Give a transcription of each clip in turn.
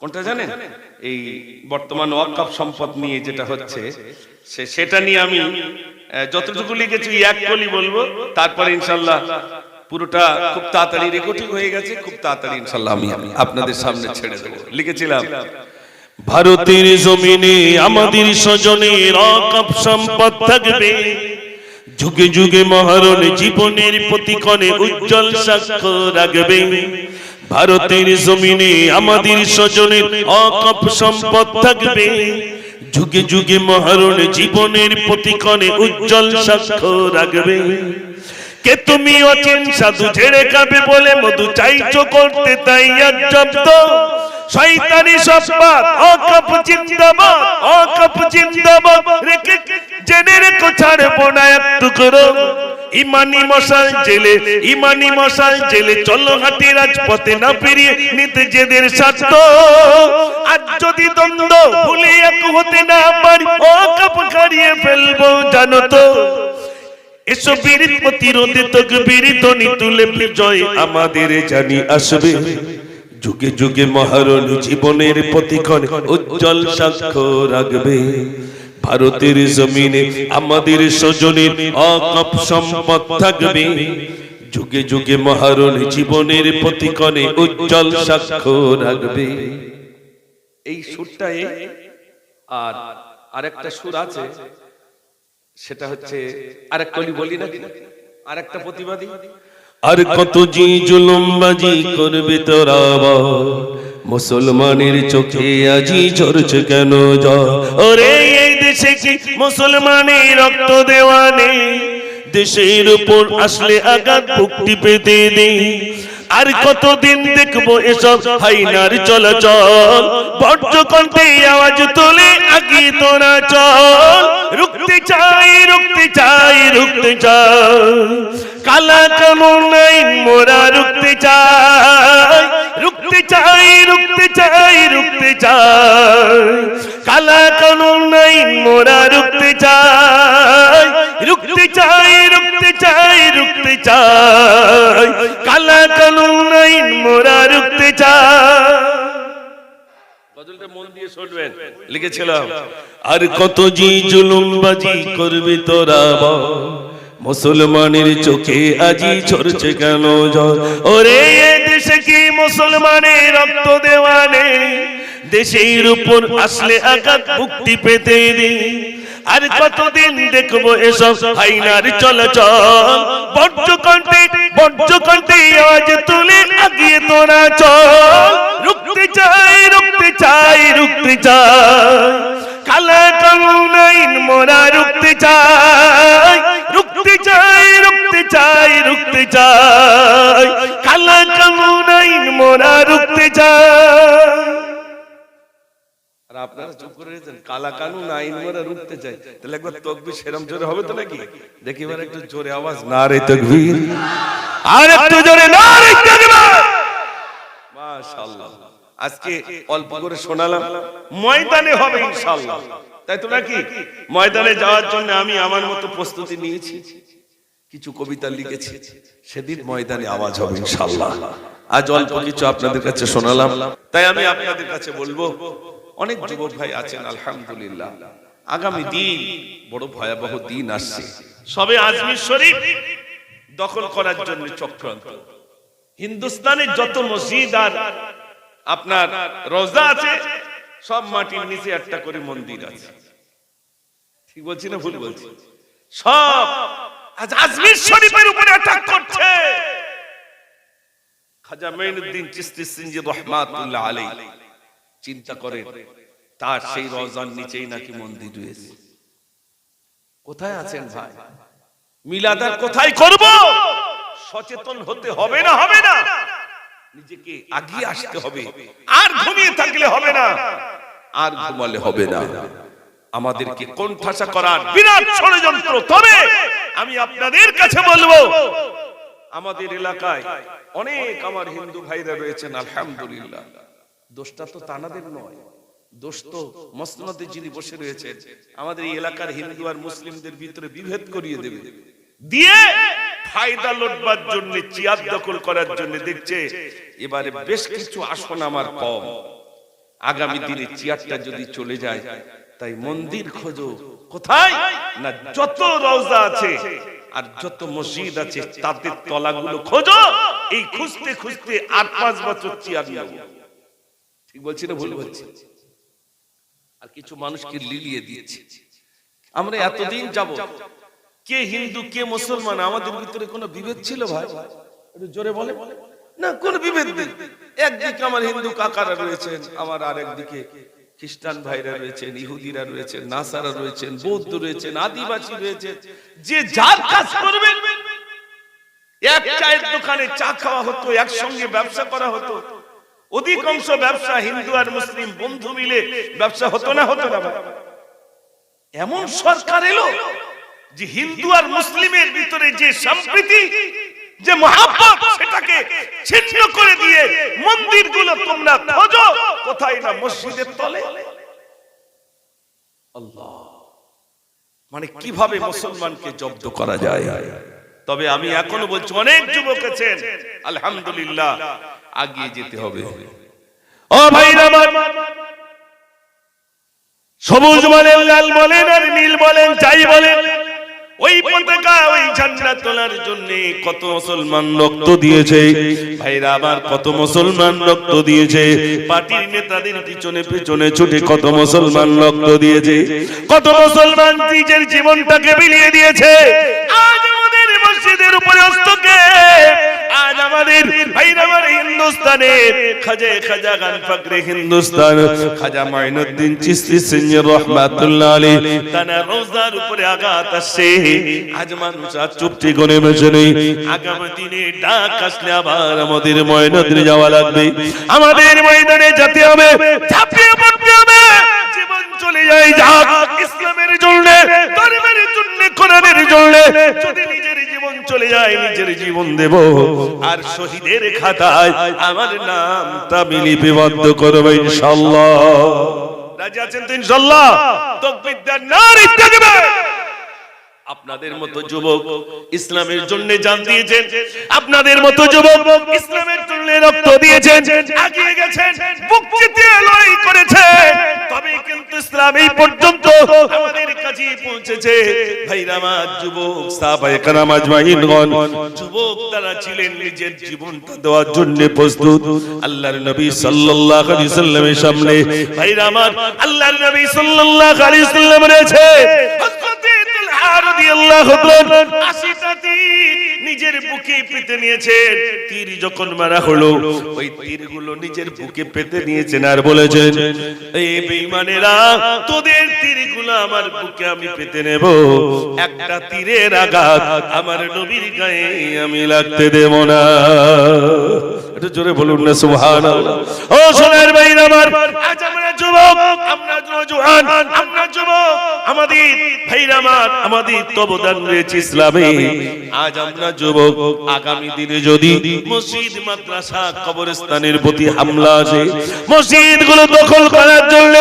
কোনটা জানেন? এই বর্তমান ওয়াকফ সম্পদ নিয়ে যেটা হচ্ছে সে সেটা নিয়ে আমি যতটুকু লিখেছি এক কলি বলব। তারপরে ইনশাল্লাহ পুরোটা খুব তাড়াতাড়ি রেকর্ডিং হয়ে গেছে খুব তাড়াতাড়ি ইনশাল্লাহ আমি আপনাদের সামনে ছেড়ে দেবো। লিখেছিলাম ভারতের জমিনে আমাদের স্বজনের অকাপ সম্পদ থাকবে। যুগে যুগে মহারণ জীবনের প্রতিক্ষণে উজ্জ্বল সাক্ষ্য রাখবে। ভারতের জমিনে আমাদের স্বজনের অকাপ সম্পদ থাকবে। যুগে যুগে মহারণ জীবনের প্রতিক্ষণে উজ্জ্বল সাক্ষ্য রাখবে। কে তুমি অচেন সাধু ঝেড়ে খাবে বলে মধু চাইছো করতে তাই জব্দ। শয়তানি সব্বাত অকপ জিন্দাবাদ অকপ জিন্দাবাদ। রেখে জেনে রেখো ছাড়বো না একটু করো। ইমানি মশাল জেলে, ইমানি মশাল জেলে, চলো হাঁটি রাজপথে না পেরিয়ে নিতে জেদের স্বার্থ। আজ যদি দ্বন্দ্ব ভুলে এক হতে না পারি অকপ হারিয়ে ফেলব, জানো তো। এসব বীর প্রতিরোধে তোকে বীর ধ্বনি তুলে বিজয় আমাদের জানি আসবে। যুগে যুগে মহারণ জীবনের প্রতিক্ষণ উজ্জ্বল সাক্ষ্য রাখবে। ভারতের জমিনে আমাদের স্বজনের অকপ সম্পদ থাকবে। যুগে যুগে মহারণ জীবনের প্রতিক্ষণে উজ্জ্বল সাক্ষ্য রাখবে। এই সুরটাই আর আরেকটা সুর আছে সেটা হচ্ছে আরেক কলি বলি নাকি? আরেকটা প্রতিবাদী? আর কত জি জুলুমবাজি করবে তোরা? মুসলমানের চোখে আজি ঝরছে কেন যা ওরে দেশে কি মুসলমানের রক্ত দেওয়া নেই। দেশের উপর আসলে আঘাত, মুক্তি পেতে নেই। আর কতদিন দেখব এসব হাইনার চলাচল? কণ্ঠে আওয়াজ তোলে আগে তোরা চল। রুখতে চাই রুখতে চাই রুখতে চাই। কালা কানুন নাই, মোরা রুখতে চাই। রুখতে চাই রুখতে চাই, রুখতে চাই। কালা কানুন আইন মোরা রুখতে চাই। রুখতে চাই রুখতে চাই রুখতে চাই। কালা কানুন আইন মোরা রুখতে চাই। গজলটা মন দিয়ে শুনবেন লিখেছিলাম। আর কত জি জুলুমবাজি করবি তোরা? মুসলমানের চোখে আজি ঝরছে কেন জল ওরে দেশে কি মুসলমানের রক্ত দেওয়া নেই? দেশের উপর আসলে আঘাত মুক্তি পেতে নেই। আর কতদিন দেখব এসব হাইনার চলাচল? বজ্র কণ্ঠে আজ তুলে আগিয়ে তোরা চল। রুখতে চাই রুখতে চাই রুখতে চাই। কালা কানুন আইন মোরা রুখতে চাই। রুখতে চাই রুখতে চাই রুখতে চাই। আপনারা চুপ করে রয়েছেন। কালা কানুন আইন মোরা রুখতে চাই তাহলে একবার তকবি সেরম জোরে হবে তো নাকি? দেখি এবার একটু জোরে আওয়াজ। না রে তকবীর। আর একটু জোরে না রে তাকবীর। মাশাআল্লাহ। আজকে অল্প করে শোনালাম। ময়দানে হবে ইনশাআল্লাহ। তাই তো নাকি? ময়দানে যাওয়ার জন্য আমি আমার মতো প্রস্তুতি নিয়েছি। কিছু কবিতা লিখেছি। সেদিন ময়দানে আওয়াজ হবে ইনশাআল্লাহ। আজ অল্প কিছু আপনাদের কাছে শোনালাম। তাই আমি আপনাদের কাছে বলব অনেক যুবক ভাই আছেন আলহামদুলিল্লাহ। আগামী দিন বড় ভয়াবহ দিন আসছে। সবে আজমির শরীফ দখল করার জন্য চক্রান্ত। হিন্দুস্তানের যত মসজিদ আর আপনার রোজা আছে সব মাটির নিচে একটা করে মন্দির আছে। ঠিক বলছি না ভুল বলছি সব আজ আজমির শরীফের উপরে অ্যাটাক করছে। খাজা মাইনুদ্দিন চিশতি সিনজি রহমাতুল্লাহ আলাইহি। চিন্তা করেন তার সেই রওজার নিচেই নাকি মন্দির রয়েছে। কোথায় আছেন ভাই? মিলাদার কোথায় করব? সচেতন হতে হবে না হবে না। নিজেকে আগিয়ে আসতে হবে। আর ঘুমিয়ে থাকলে হবে না। আর ঘুমালে হবে না। আমাদেরকে কোণঠাসা করার বিরাট ষড়যন্ত্র তবে আমি আপনাদের কাছে বলব, আমাদের এলাকায় অনেক আমার হিন্দু ভাইরা রয়েছেন, আলহামদুলিল্লাহ। দোষটা তো তানাদের নয়। দোষ তো মসনদে যিনি বসে রয়েছেন আমাদের এই এলাকার হিন্দু আর মুসলিমদের ভিতরে বিভেদ করিয়ে দেবে। দিয়ে ফায়দা লুটবার জন্য চেয়ার দখল করার জন্য দেখছে এবারে বেশ কিছু আসন আমার কম। আগামী দিনে চেয়ারটা যদি চলে যায় তাই মন্দির খোঁজো। কোথায়? না যত রওজা আছে আর যত মসজিদ আছে তাদের তলাগুলো খোঁজো। এই খুঁজতে খুঁজতে আট পাঁচ বছর চেয়ার নেব ঠিক বলছি না ভুল? বলছি। আর কিছু মানুষকে লিলিয়ে দিয়েছে আমরা এতদিন যাব কে হিন্দু কে মুসলমান আমাদের ভিতরে কোনো বিভেদ ছিল ভাই? একটু জোরে বলে। না কোন বিভেদ নেই। একদিকে আমার হিন্দু কাকারা রয়েছেন আমার আর একদিকে খ্রিস্টান ভাইরা রয়েছেন ইহুদিরা রয়েছেন নাসারা রয়েছেন বৌদ্ধ রয়েছেন আদিবাসী রয়েছেন। যে যার কাজ করবেন এক চায়ের দোকানে চা খাওয়া হতো একসঙ্গে ব্যবসা করা হতো অধিকাংশ ব্যবসা হিন্দু আর মুসলিম বন্ধু মিলে ব্যবসা হতো না হতো না এমন সরকার এলো যে হিন্দু আর মুসলিমের ভিতরে যে সম্প্রীতি যে মহাব্বত সেটাকে ছিন্ন করে দিয়ে মন্দিরগুলো তোমরা খোঁজো কোথায় না মসজিদের তলে। আল্লাহ। মানে কীভাবে মুসলমানকে জব্দ করা যায়? তবে আমি এখনও বলছি অনেক যুবক আছেন। আলহামদুলিল্লাহ। আগিয়ে যেতে হবে। ও আমার, সবুজ বলেন, লাল বলেন আর নীল বলেন, যাই বলেন, ওই পতাকা, ওই ঝান্ডা তোলার জন্য কত মুসলমান রক্ত দিয়েছে। ভাইরা আবার কত মুসলমান রক্ত দিয়েছে। পার্টির নেতাদের পিছনে পিছনে ছুটে কত মুসলমান রক্ত দিয়েছে। কত মুসলমান নিজের জীবনটাকে বিলিয়ে দিয়েছে। আজ আমাদের মসজিদের উপরে আজ আমাদের ভাইরা আমার খাজে খাজা গান হিন্দুস্তান, খাজা মাইনুদ্দিন সিঞ্জর রহমাতুল্লাহ আলী রোজার উপরে আঘাত আজ মানুষ আর চুপটি করে বসে নেই। আগামী দিনে ডাক আসলে আবার আমাদের যাওয়া লাগবে। আমাদের ময়দানে যেতে হবে, ঝাঁপিয়ে পড়তে হবে। জীবন চলে যায় যাক, ইসলামের জন্য, ধর্মের জন্য, কোরআনের জন্য। যদি নিজের চলে যায়, নিজের জীবন দেব। আর শহীদের খাতায় আমার নামটা লিপিবদ্ধ করবে, ইনশাআল্লাহ। রাজি আছেন তো, ইনশাআল্লাহ? তাকবীর দেন নারী তাকবীর আপনাদের মতো যুবক ইসলামের জন্য জান দিয়েছেন, আপনাদের মতো যুবক ইসলামের জন্য রক্ত দিয়েছেন, আগিয়ে গেছেন, বুক চিতিয়ে লড়াই করেছেন। তবে ইসলাম এই পর্যন্ত আমাদের কাছে পৌঁছেছে। ভাইরা, আমার যুবক, সাহাবায়ে কেরাম, আজমাইনগণ, যুবক তারা ছিলেন নিজের জীবনটা দেওয়ার জন্য প্রস্তুত। আল্লাহর নবী সাল্লাল্লাহু আলাইহি সাল্লামের সামনে। ভাইরা, আমার আল্লাহর নবী সাল্লাল্লাহু আলাইহি সাল্লাম রয়েছে। হযরতে তালহা রাদিয়াল্লাহু তাআলা 80টা তীর নিজের বুকে পেতে নিয়েছে। তীর যখন মারা হলো, ওই তীরগুলো নিজের বুকে পেতে নিয়েছেন আর বলেছেন এই বেঈমানেরা, তোদের তীরগুলো আমার বুকে আমি পেতে নেব। একটা তীরের আঘাত আমার নবীর গায়ে আমি লাগতে দেব না। একটু জোরে বলুন না, সুবহানাল্লাহ। ও সোনার ভাই আমার, আজ আমরা যুবক, আমরা আমরা যুবক, আমাদের আমাদের তবদান রয়েছে ইসলামে। আজ আমরা যুবক, আগামী দিনে যদি মসজিদ, মাদ্রাসা, কবরস্থানের প্রতি হামলা আসে মসজিদগুলো দখল করার জন্য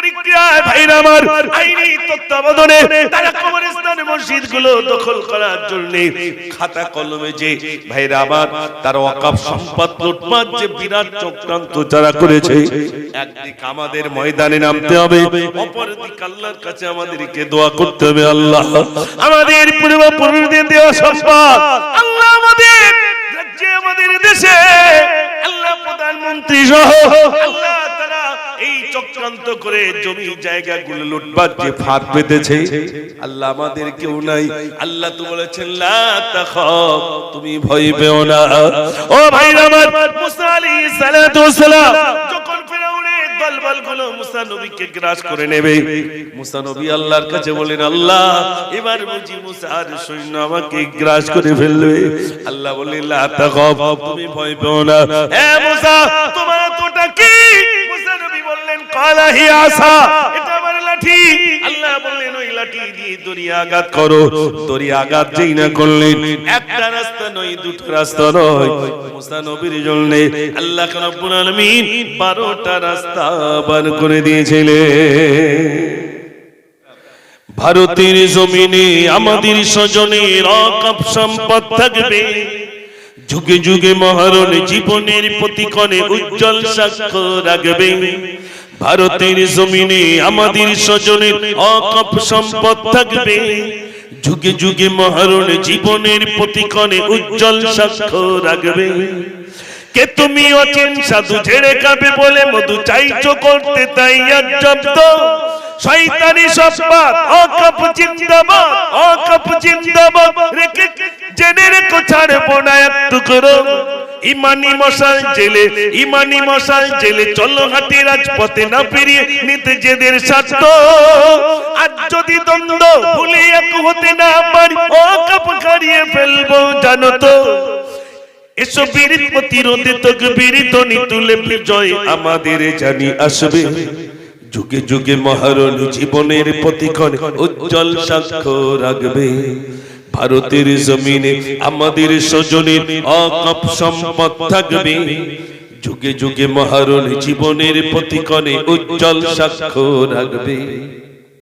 পরীক্ষায় ভাইরা আমার আইনি তত্ত্বাবধানে তারা কবরস্থান মসজিদগুলো দখল করার জন্য খাতা কলমে যে ভাইরা আমার, তার ওয়াকাফ সম্পদ লুটপাট যে বিরাট চক্রান্ত যারা করেছে, একদিক আমাদের ময়দানে নামতে হবে, অপরদিক আল্লাহর কাছে আমাদেরকে দোয়া করতে হবে আল্লাহ। আমাদের পূর্বপুরুষদের দেওয়া সম্পদ, আল্লাহ আমাদের রাজ্যে, আমাদের দেশে, আল্লাহ প্রধানমন্ত্রী সহ আল্লাহ চক্রান্ত করে জমি জায়গাগুলো লুটপাট যে ফাঁদ পেতেছে আল্লাহ আমাদের কেউ নাই। আল্লাহ তো বলেছেন লা তাখাফ তুমি ভয় পেও না। ও ভাই আমার মুসা আলাইহিস সালাতু ওয়াসসালাম যখন ফেরাউনের দলবলগুলো মুসা নবীকে গ্রাস করে নেবে মুসা নবী আল্লাহর কাছে বলেন আল্লাহ এবার বুঝি মুসার সৈন্য আমাকে গ্রাস করে ফেলবে। আল্লাহ বললেন লা তাখাফ তুমি ভয় পেও না। হে মুসা তোমার তোটা কি? বললেন আসা এটা আমার লাঠি। আল্লাহ বললেন, ওই লাঠি দিয়ে দরিয়া আঘাত করো। দরিয়া আঘাত যেই না করলেন একটা রাস্তা নয়, দুটো রাস্তা নয়। মুসা নবীর জন্য আল্লাহ রব্বুল আলামিন 12টা রাস্তা বার করে দিয়েছিলেন। ভারতের জমিনে আমাদের স্বজনের অকাপ সম্পদ থাকবে। যুগে যুগে মহারণ জীবনের প্রতিকণে উজ্জ্বল সাক্ষ্য রাখবে। ভারতের জমিনে আমাদের স্বজনের অকপ সম্পদ থাকবে। যুগে যুগে মহারণ জীবনের প্রতিকণে উজ্জ্বল সাক্ষ্য রাখবে। কে তুমি অচেন সাধু ঝেড়ে খাবে বলে মধু চাইছো করতে তাই আর জব্দ শয়তানি সব্বাত অকপ জিন্দাবাদ অকপ জিন্দাবাদ। রেখে জেনে রেখো ছাড়বো না এক টুকরো ইমানি মশাল জেলে, ইমানি মশাল জেলে, চলো হাতি রাজপথে না ফিরিয়ে নিতে জেদের স্বার্থ। আজ যদি দ্বন্দ্ব ভুলে এক হতে না পারি অকপ হারিয়ে ফেলব, জানো তো। এসব বীর প্রতিরোধে তোকে বীরিতনি তুলে বিজয় আমাদের জানি আসবে। যুগে যুগে মহারণ জীবনের প্রতিক্ষণ উজ্জ্বল সাক্ষ্য রাখবে। ভারতের জমিনে আমাদের স্বজনের অকপ সম্পদ থাকবে। যুগে যুগে মহারণ জীবনের প্রতিকণে উজ্জ্বল সাক্ষ্য রাখবে।